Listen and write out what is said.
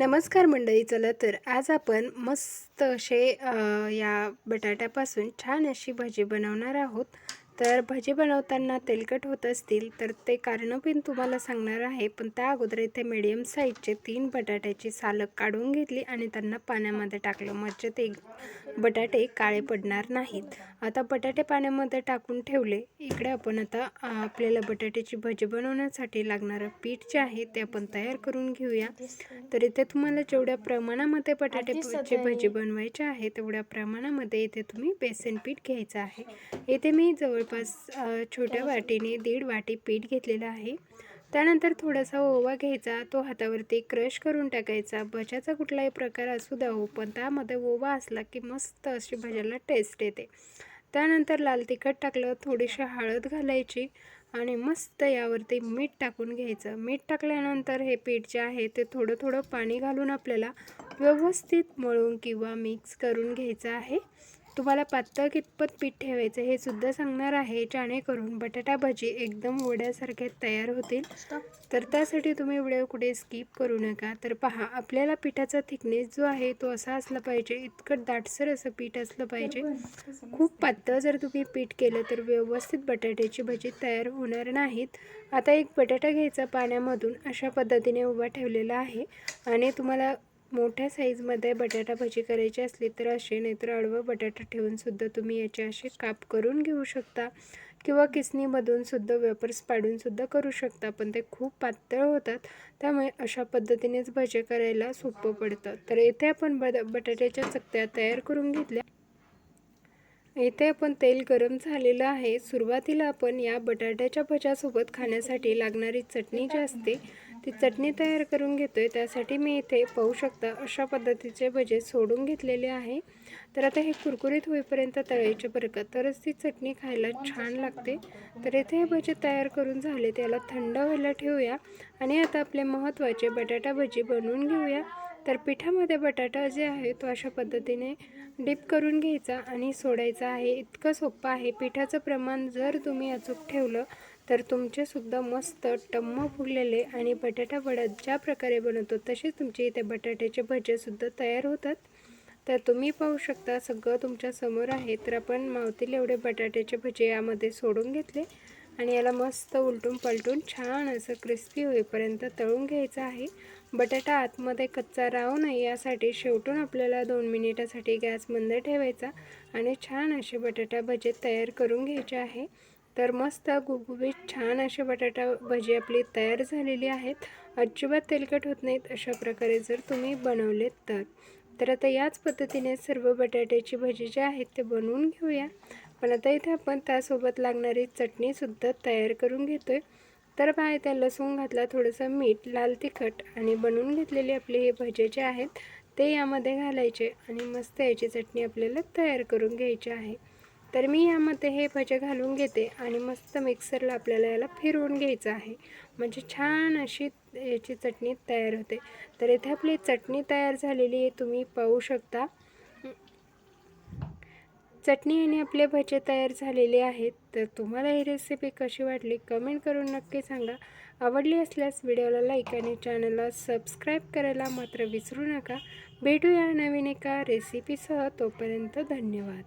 नमस्कार मंडळी चला तर आज आपण मस्त असे या बटाट्यापासून छान अशी भजी बनवणार आहोत. तर भजी बनवताना तेलकट होत असतील तर ते कारणं पण तुम्हाला सांगणार आहे. पण त्या अगोदर इथे मिडियम साईजचे तीन बटाट्याची सालं काढून घेतली आणि त्यांना पाण्यामध्ये टाकलं. म्हणजे ते बटाटे काळे पडणार नाहीत. आता बटाटे पाण्यामध्ये टाकून ठेवले. इकडे आपण आता आपल्याला बटाट्याची भजी बनवण्यासाठी लागणारं पीठ जे आहे ते आपण तयार करून घेऊया. तर इथे तुम्हाला जेवढ्या प्रमाणामध्ये बटाट्याची भजी बनवायची आहे तेवढ्या प्रमाणामध्ये इथे तुम्ही बेसन पीठ घ्यायचं आहे. इथे मी जवळपास छोट्या वाटीने दीड वाटी पीठ घेतलेलं आहे. त्यानंतर थोडासा ओवा घ्यायचा तो हातावरती क्रश करून टाकायचा. भज्याचा कुठलाही प्रकार असू द्या हो पण त्यामध्ये ओवा असला की मस्त अशी भज्याला टेस्ट येते. त्यानंतर लाल तिखट टाकलं थोडीशी हळद घालायची आणि मस्त यावरती मीठ टाकून घ्यायचं. मीठ टाकल्यानंतर हे पीठ जे आहे ते थोडं थोडं पाणी घालून आपल्याला व्यवस्थित मळून किंवा मिक्स करून घ्यायचं आहे. तुम्हाला पातळ कितपत पीठ ठेवायचं हे सुद्धा सांगणार आहे. जेणेकरून बटाटा भजी एकदम वड्यासारखे तयार होतील. तर त्यासाठी तुम्ही व्हिडिओ कुठे स्किप करू नका. तर पहा आपल्याला पिठाचा थिकनेस जो आहे तो असा असला पाहिजे इतकं दाटसर असं पीठ असलं पाहिजे. खूप पातळ जर तुम्ही पीठ केलं तर व्यवस्थित बटाट्याची भजी तयार होणार नाहीत. आता एक बटाटा घ्यायचा पाण्यामधून अशा पद्धतीने उभा ठेवलेला आहे. आणि तुम्हाला मोठ्या साईजमध्ये बटाटा भजी करायची असली तर असे नाहीतर अडवं बटाटा ठेवूनसुद्धा तुम्ही याचे असे काप करून घेऊ शकता. किंवा किसणीमधूनसुद्धा वेपर्स पाडूनसुद्धा करू शकता पण ते खूप पातळ होतात. त्यामुळे अशा पद्धतीनेच भजे करायला सोपं पडतं. तर येथे आपण बट बटाट्याच्या चकत्या तयार करून घेतल्या. येथे आपण तेल गरम झालेलं आहे. सुरुवातीला आपण या बटाट्याच्या भज्यासोबत खाण्यासाठी लागणारी चटणी जी असते ती चटणी तयार करून घेतो आहे त्यासाठी मी इथे पाहू शकता अशा पद्धतीचे भजे सोडून घेतलेले आहे. तर आता हे कुरकुरीत होईपर्यंत तळायचे बरं का? तरच ती चटणी खायला छान लागते. तर इथे हे भजे तयार करून झाले त्याला थंड व्हायला ठेवूया. आणि आता आपले महत्त्वाचे बटाटा भजी बनवून घेऊया. तर पिठामध्ये बटाटा जे आहे तो अशा पद्धतीने डिप करून घ्यायचा आणि सोडायचा आहे. इतकं सोपं आहे. पिठाचं प्रमाण जर तुम्ही अचूक ठेवलं तर तुमचेसुद्धा मस्त टम्म फुगलेले आणि बटाटा वडा ज्या प्रकारे बनवतो तसेच तुमचे इथे बटाट्याचे भजेसुद्धा तयार होतात. तर तुम्ही पाहू शकता सगळं तुमच्यासमोर आहे. तर आपण मावतील एवढे बटाट्याचे भजे यामध्ये सोडून घेतले. आणि याला मस्त उलटून पलटून छान असं क्रिस्पी होईपर्यंत तळून घ्यायचं आहे. बटाटा आतमध्ये कच्चा राहू नये यासाठी शेवटून आपल्याला दोन मिनिटासाठी गॅस बंद ठेवायचा आणि छान असे बटाटा भजे तयार करून घ्यायचे आहे. तर मस्त गुबगुबीत छान असे बटाटा भजी आपली तयार झालेली आहेत. अजिबात तेलकट होत नाहीत अशा प्रकारे जर तुम्ही बनवलेत तर. तर आता याच पद्धतीने सर्व बटाट्याची भजी जी आहेत ते बनवून घेऊया. पण आता इथे आपण त्यासोबत लागणारी चटणीसुद्धा तयार करून घेतो आहे तर बाय त्या लसूण घातला थोडंसं मीठ लाल तिखट आणि बनवून घेतलेले आपले हे भजे जे आहेत ते यामध्ये घालायचे आणि मस्त याची चटणी आपल्याला तयार करून घ्यायची आहे. तर मी यामध्ये हे भजे घालून घेते आणि मस्त मिक्सरला आपल्याला याला फिरवून घ्यायचं आहे. म्हणजे छान अशी याची चटणी तयार होते. तर इथे आपली चटणी तयार झालेली आहे तुम्ही पाहू शकता. चटणी आणि आपले भजे तयार झालेले आहेत. तर तुम्हाला ही रेसिपी कशी वाटली कमेंट करून नक्की सांगा. आवडली असल्यास व्हिडिओला लाईक आणि चॅनलला सबस्क्राईब करायला मात्र विसरू नका. भेटूया नवीन एका रेसिपीसह तोपर्यंत धन्यवाद.